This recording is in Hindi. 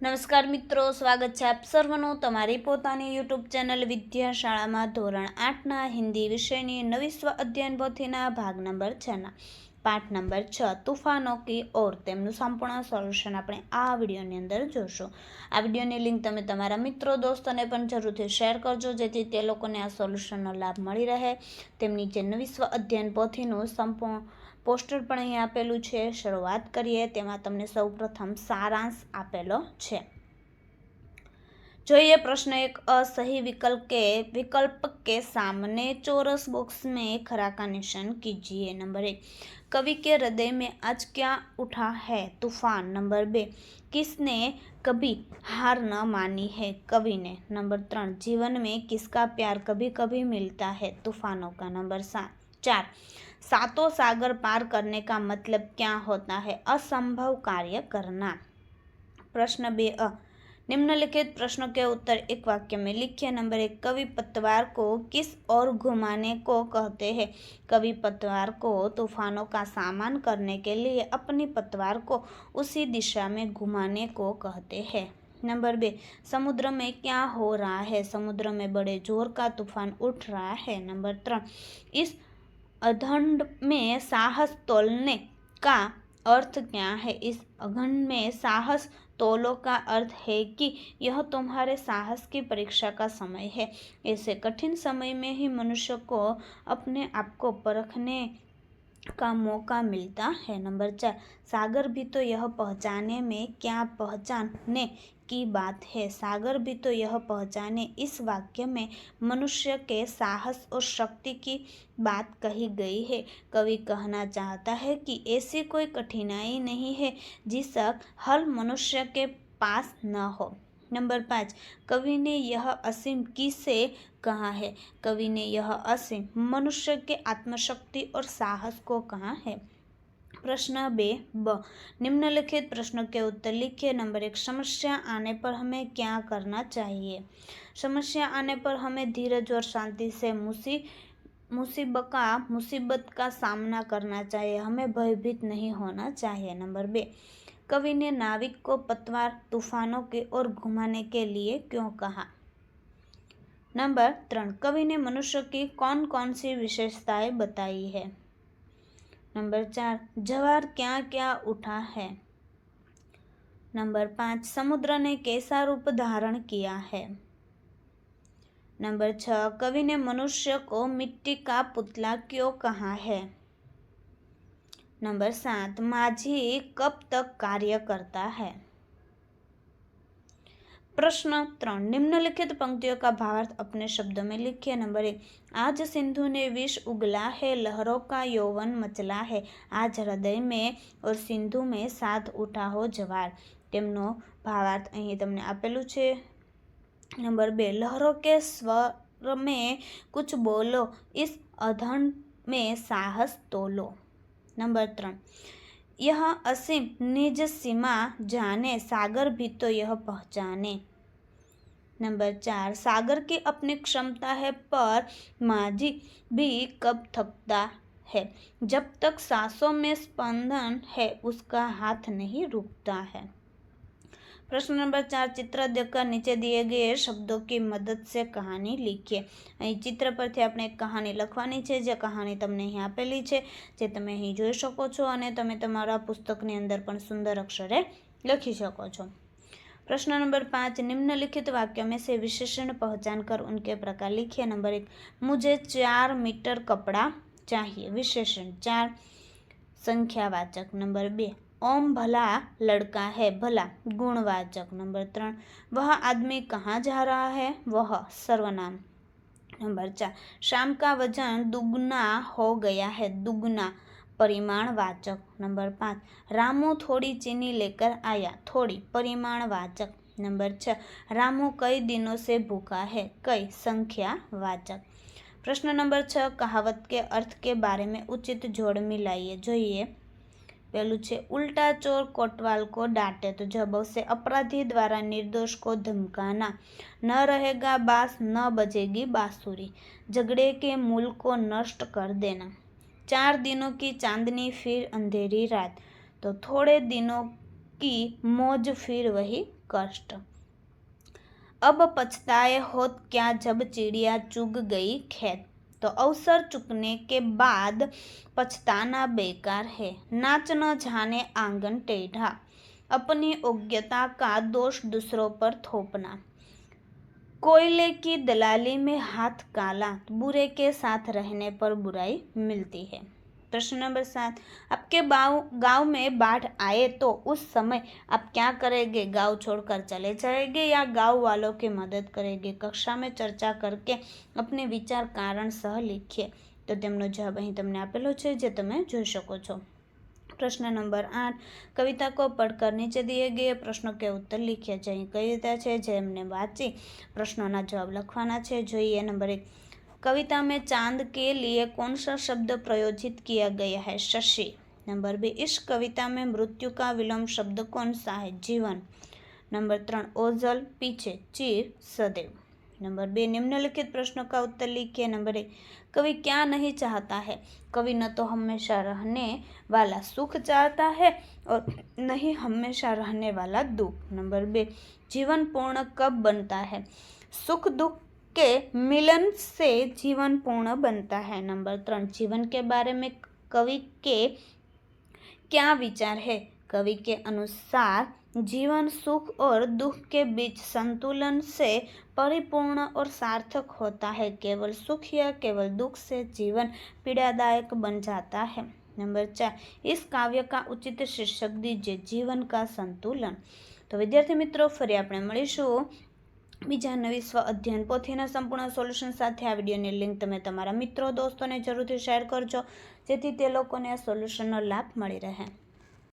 નમસ્કાર મિત્રો, સ્વાગત છે આપ સર્વનું તમારી પોતાની યુટ્યુબ ચેનલ વિદ્યાશાળામાં ધોરણ આઠના હિન્દી વિષયની નવી સ્વ અધ્યયન પોથીના ભાગ નંબર છના પાઠ નંબર છ, તુફાનો કી ઓર તેમનું સંપૂર્ણ સોલ્યુશન આપણે આ વિડીયોની અંદર જોશું. આ વિડીયોની લિંક તમે તમારા મિત્રો, દોસ્તોને પણ જરૂરથી શેર કરજો, જેથી તે લોકોને આ સોલ્યુશનનો લાભ મળી રહે. તેમની જે નવી સ્વ અધ્યયન પોથીનું સંપૂર્ણ पोस्टर पर अँलू है शुरुआत करिए तमने सौ प्रथम सारांश आपेलो जो ये प्रश्न एक असही विकल्प के विकल्प के सामने चौरस बॉक्स में खरा का निशान कीजिए नंबर एक कवि के हृदय में आज क्या उठा है तूफ़ान नंबर बे किसने कभी हार न मानी है कवि ने नंबर तीन जीवन में किसका प्यार कभी कभी मिलता है तूफानों का नंबर सात चार। सातों सागर पार करने का मतलब क्या होता है? असंभव कार्य करना। प्रश्न बे अ। निम्नलिखित प्रश्नों के उत्तर एक वाक्य में लिखिए। नंबर एक, कवि पतवार को किस और घुमाने को कहते हैं? कवि पतवार को तूफानों का सामना करने के लिए अपनी पतवार को उसी दिशा में घुमाने को कहते हैं। नंबर बे, समुद्र में क्या हो रहा है? समुद्र में बड़े ज़ोर का तूफ़ान उठ रहा है। नंबर तीन इस अधंड में साहस तोलने का अर्थ क्या है? इस अघंड में साहस तोलो का अर्थ है कि यह तुम्हारे साहस की परीक्षा का समय है। ऐसे कठिन समय में ही मनुष्य को अपने आप को परखने का मौका मिलता है। नंबर चार, सागर भी तो यह पहचाने में क्या पहचानने की बात है? सागर भी तो यह पहचाने इस वाक्य में मनुष्य के साहस और शक्ति की बात कही गई है। कवि कहना चाहता है कि ऐसी कोई कठिनाई नहीं है जिसका हल मनुष्य के पास न हो। नंबर पाँच, कवि ने यह असीम किसे कहा है? कवि ने यह असीम मनुष्य के आत्मशक्ति और साहस को कहा है। प्रश्न बे, ब, निम्नलिखित प्रश्नों के उत्तर लिखिए नंबर एक, समस्या आने पर हमें क्या करना चाहिए? समस्या आने पर हमें धीरज और शांति से मुसी, मुसीबत का मुसीबत का सामना करना चाहिए। हमें भयभीत नहीं होना चाहिए। नंबर बे कवि ने नाविक को पतवार तूफानों के ओर घुमाने के लिए क्यों कहा? नंबर त्रण, कवि ने मनुष्य की कौन कौन सी विशेषताएँ बताई है? नंबर चार, जवार क्या क्या उठा है? नंबर पाँच, समुद्र ने कैसा रूप धारण किया है? नंबर छः कवि ने मनुष्य को मिट्टी का पुतला क्यों कहा है? नंबर सात, माझी कब तक कार्य करता है? प्रश्न त्र निम्नलिखित पंक्तियों का भावार्थ अपने शब्दों में लिखिए। नंबर एक, आज सिंधु ने विष उगला है, लहरों का यौवन मचला है, आज हृदय में और सिंधु में साथ उठा हो जवार। તેમનો ભાવાર્થ અહીં તમને આપેલું છે। નંબર બે, લહેરો કે સ્વર મેં કુછ બોલો, ઇસ અધન મેં સાહસ તોલો. नंबर त्र यह असीम निज सीमा जाने, सागर भी तो यह पहचाने। नंबर चार, सागर की अपनी क्षमता है, पर माझी भी कब थकता है? जब तक सांसों में स्पंदन है, उसका हाथ नहीं रुकता है। પ્રશ્ન નંબર ચાર, ચિત્ર દેખકર નીચે દિએ ગયે શબ્દો કી મદદ સે કહાની લીખીએ અહીં ચિત્ર પરથી આપણે એક કહાની લખવાની છે, જે કહાની તમને અહીં આપેલી છે, જે તમે અહીં જોઈ શકો છો અને તમે તમારા પુસ્તકની અંદર પણ સુંદર અક્ષરે લખી શકો છો. પ્રશ્ન નંબર પાંચ, નિમ્નલિખિત વાક્ય મેં સે વિશેષણ પહચાન કર ઉનકે પ્રકાર લીખીએ નંબર એક, મુજે ચાર મીટર કપડાં ચાહીએ. વિશેષણ ચાર, સંખ્યાવાચક. નંબર બે ओम भला, लड़का है भला, गुणवाचक नंबर तीन। वह आदमी कहाँ जा रहा है? वह सर्वनाम। नंबर चार, शाम का वज़न दुगना हो गया है, दुगना परिमाण वाचक नंबर पाँच, रामू थोड़ी चीनी लेकर आया, थोड़ी परिमाण वाचक नंबर छः, रामू कई दिनों से भूखा है, कई संख्या वाचक प्रश्न नंबर छः, कहावत के अर्थ के बारे में उचित जोड़ मिलाइए जो ये पहलू છે. उल्टा चोर कोटवाल को डांटे तो जब से अपराधी द्वारा निर्दोष को धमकाना न रहेगा बास न बजेगी बांसुरी झगड़े के मूल को नष्ट कर देना चार दिनों की चांदनी फिर अंधेरी रात तो थोड़े दिनों की मौज फिर वही कष्ट अब पछताए होत क्या जब चिड़िया चुग गई खेत तो अवसर चुकने के बाद पछताना बेकार है। नाच न जाने आँगन टेढ़ा, अपनी योग्यता का दोष दूसरों पर थोपना। कोयले की दलाली में हाथ काला, बुरे के साथ रहने पर बुराई मिलती है। प्रश्न नंबर सात आपके बाव गाँव में बाढ़ आए तो उस समय आप क्या करेंगे? गाँव छोड़कर चले जाएँगे या गाँव वालों की मदद करेंगे? कक्षा में चर्चा करके अपने विचार कारण सह लिखिए। तो तेमनो जवाब अहीं तमने આપેલો છે, જે તમે જોઈ શકો છો. પ્રશ્ન નંબર આઠ, કવિતા કો પડકર નીચે દિએ ગયે, પ્રશ્નો કે ઉત્તર લખ્યા છે અહીં કવિતા છે, જે એમને વાંચી પ્રશ્નોના જવાબ લખવાના છે. જોઈએ कविता में चाँद के लिए कौन सा शब्द प्रयोजित किया गया है? शशि। नंबर बी, इस कविता में मृत्यु का विलोम शब्द कौन सा है? जीवन। नंबर त्रण, ओझल, पीछे, चीर, सदैव। नंबर बे, निम्नलिखित प्रश्नों का उत्तर लिखिए। नंबर एक कवि क्या नहीं चाहता है? कवि न तो हमेशा रहने वाला सुख चाहता है और न ही हमेशा रहने वाला दुख। नंबर बे, जीवन पूर्ण कब बनता है? सुख दुख के मिलन से जीवन पूर्ण बनता है नंबर त्रण जीवन के बारे में कवि के क्या विचार है कवि के अनुसार जीवन सुख और दुख के बीच संतुलन से परिपूर्ण और सार्थक होता है केवल सुख या केवल दुख से जीवन पीड़ादायक बन जाता है नंबर चार इस काव्य का उचित शीर्षक दीजिए जीवन का संतुलन तो विद्यार्थी मित्रों फरी આપણે મળીશું બીજા નવી સ્વ અધ્યયન પોથીના સંપૂર્ણ સોલ્યુશન સાથે આ વિડીયોની લિંક તમે તમારા મિત્રો, દોસ્તોને જરૂરથી શેર કરજો, જેથી તે લોકોને આ સોલ્યુશનનો લાભ મળી રહે.